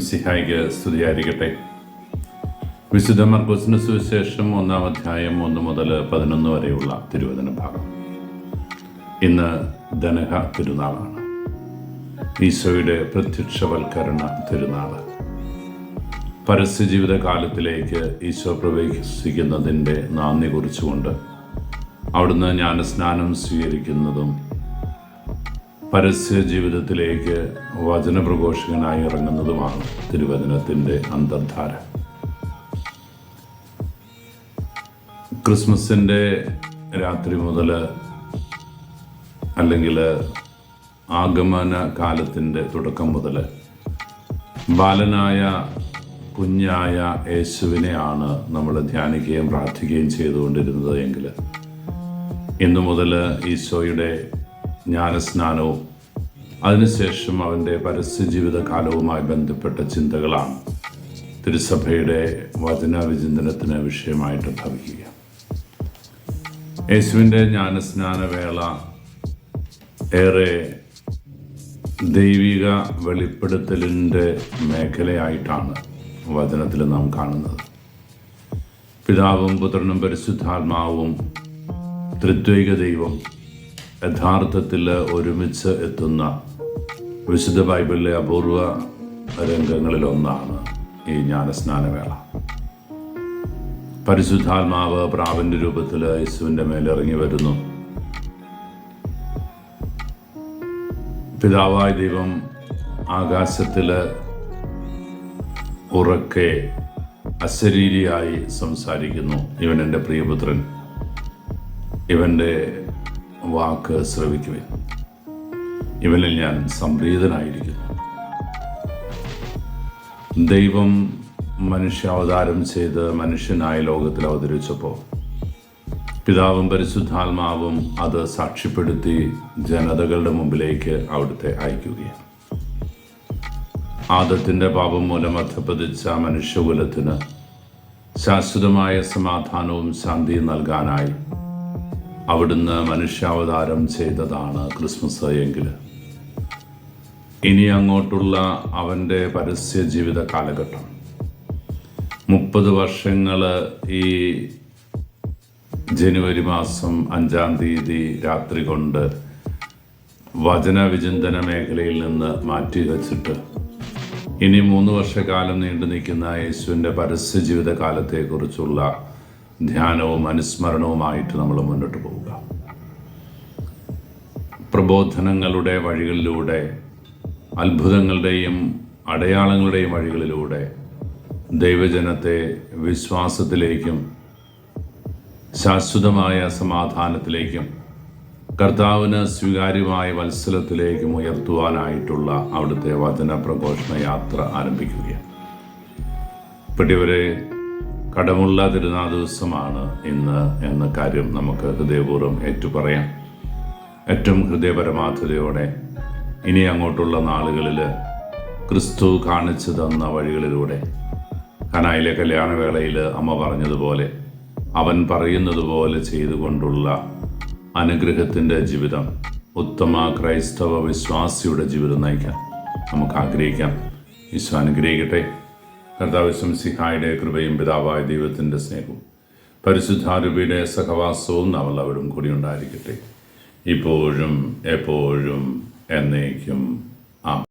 സിഹായിക്ക് സ്തുതിയായിരിക്കട്ടെ. വിശുദ്ധ മർക്കോസിന് സുവിശേഷം ഒന്നാം അധ്യായം ഒന്ന് മുതൽ പതിനൊന്ന് വരെയുള്ള തിരുവചന ഭാഗം. ഇന്ന് ധനഹ തിരുനാളാണ്. ഈശോയുടെ പ്രത്യക്ഷവൽക്കരണ തിരുനാൾ പരസ്യജീവിത കാലത്തിലേക്ക് ഈശോ പ്രവേശിക്കുന്നതിന്റെ നന്ദി കുറിച്ചുകൊണ്ട് അവിടുന്ന് ജ്ഞാനസ്നാനം സ്വീകരിക്കുന്നതും പരസ്യ ജീവിതത്തിലേക്ക് വചനപ്രഘോഷകനായി ഇറങ്ങുന്നതുമാണ് തിരുവചനത്തിന്റെ അന്തർധാര. ക്രിസ്മസിന്റെ രാത്രി മുതൽ അല്ലെങ്കിൽ ആഗമന കാലത്തിന്റെ തുടക്കം മുതൽ ബാലനായ കുഞ്ഞായ യേശുവിനെയാണ് നമ്മൾ ധ്യാനിക്കുകയും പ്രാർത്ഥിക്കുകയും ചെയ്തുകൊണ്ടിരുന്നത് എങ്കിൽ ഇന്നു മുതൽ ഈശോയുടെ ജ്ഞാനസ്നാനവും അതിനുശേഷം അവന്റെ പരസ്യജീവിത കാലവുമായി ബന്ധപ്പെട്ട ചിന്തകളാണ് തിരുസഭയുടെ വചന വിചിന്തനത്തിന് വിഷയമായിട്ട് ഭവിക്കുക. യേശുവിന്റെ ജ്ഞാനസ്നാനവേള ഏറെ ദൈവിക വെളിപ്പെടുത്തലിന്റെ മേഖലയായിട്ടാണ് വചനത്തിൽ നാം കാണുന്നത്. പിതാവും പുത്രനും പരിശുദ്ധാത്മാവും ത്രിദ്വൈക ദൈവം യഥാർത്ഥത്തിൽ ഒരുമിച്ച് എത്തുന്ന വിശുദ്ധ ബൈബിളിലെ അപൂർവ രംഗങ്ങളിലൊന്നാണ് ഈ ജ്ഞാനസ്നാനവേള പരിശുദ്ധാത്മാവ് പ്രാവിന്റെ രൂപത്തിൽ യേശുവിന്റെ മേലിറങ്ങി വരുന്നു. പിതാവായ ദൈവം ആകാശത്തിൽ ഉറക്കെ അശരീരിയായി സംസാരിക്കുന്നു. ഇവൻ എന്റെ പ്രിയപുത്രൻ. ഇവന്റെ വാക്ക് ശ്രവിക്കുവിൻ. ഇവനിൽ ഞാൻ സംപ്രീതനായിരിക്കുന്നു. ദൈവം മനുഷ്യാവതാരം ചെയ്ത് മനുഷ്യനായ ലോകത്തിൽ അവതരിച്ചപ്പോൾ പിതാവും പരിശുദ്ധാത്മാവും അത് സാക്ഷ്യപ്പെടുത്തി ജനതകളുടെ മുമ്പിലേക്ക് അവിടുത്തെ അയക്കുകയാണ്. ആദത്തിന്റെ പാപം മൂലം അധപ്പതിച്ച മനുഷ്യകുലത്തിന് ശാശ്വതമായ സമാധാനവും ശാന്തിയും നൽകാനായി അവിടുന്ന് മനുഷ്യാവതാരം ചെയ്തതാണ് ക്രിസ്മസ് എങ്കിൽ ഇനി അങ്ങോട്ടുള്ള അവന്റെ പരസ്യ ജീവിത കാലഘട്ടം. മുപ്പത് വർഷങ്ങൾ ഈ ജനുവരി മാസം അഞ്ചാം തീയതി രാത്രി കൊണ്ട് വചനവിചിന്തന മേഖലയിൽ നിന്ന് മാറ്റി വച്ചിട്ട് ഇനി മൂന്ന് വർഷക്കാലം നീണ്ടു നിൽക്കുന്ന യേശുവിന്റെ പരസ്യ ജീവിത കാലത്തെക്കുറിച്ചുള്ള ധ്യാനവും അനുസ്മരണവുമായിട്ട് നമ്മൾ മുന്നോട്ട് പോവുക. പ്രബോധനങ്ങളുടെ വഴികളിലൂടെ അത്ഭുതങ്ങളുടെയും അടയാളങ്ങളുടെയും വഴികളിലൂടെ ദൈവജനത്തെ വിശ്വാസത്തിലേക്കും ശാശ്വതമായ സമാധാനത്തിലേക്കും കർത്താവിന് സ്വീകാര്യമായ വത്സലത്തിലേക്കും ഉയർത്തുവാനായിട്ടുള്ള അവിടുത്തെ വചന പ്രഘോഷണ യാത്ര ആരംഭിക്കുകയാണ്. പെട്ടിവരെ കടമുള്ള തിരുനാൾ ദിവസമാണ് ഇന്ന് എന്ന കാര്യം നമുക്ക് ഹൃദയപൂർവം ഏറ്റുപറയാം. ഏറ്റവും ഹൃദയപരമാർത്ഥതയോടെ ഇനി അങ്ങോട്ടുള്ള നാളുകളിൽ ക്രിസ്തു കാണിച്ചു തന്ന വഴികളിലൂടെ കനായിലെ കല്യാണവേളയിൽ അമ്മ പറഞ്ഞതുപോലെ അവൻ പറയുന്നത് പോലെ ചെയ്തുകൊണ്ടുള്ള അനുഗ്രഹത്തിന്റെ ജീവിതം ഉത്തമ ക്രൈസ്തവ വിശ്വാസിയുടെ ജീവിതം നയിക്കാൻ നമുക്ക് ആഗ്രഹിക്കാം. ഈശോ അനുഗ്രഹിക്കട്ടെ. കർത്താവ് ശംസിഹായുടെ കൃപയും പിതാവായ ദൈവത്തിന്റെ സ്നേഹവും പരിശുദ്ധാരൂപിയുടെ സഹവാസവും നാം എല്ലാവരും കൂടി ഉണ്ടായിരിക്കട്ടെ. ഇപ്പോഴും എപ്പോഴും എന്നേക്കും.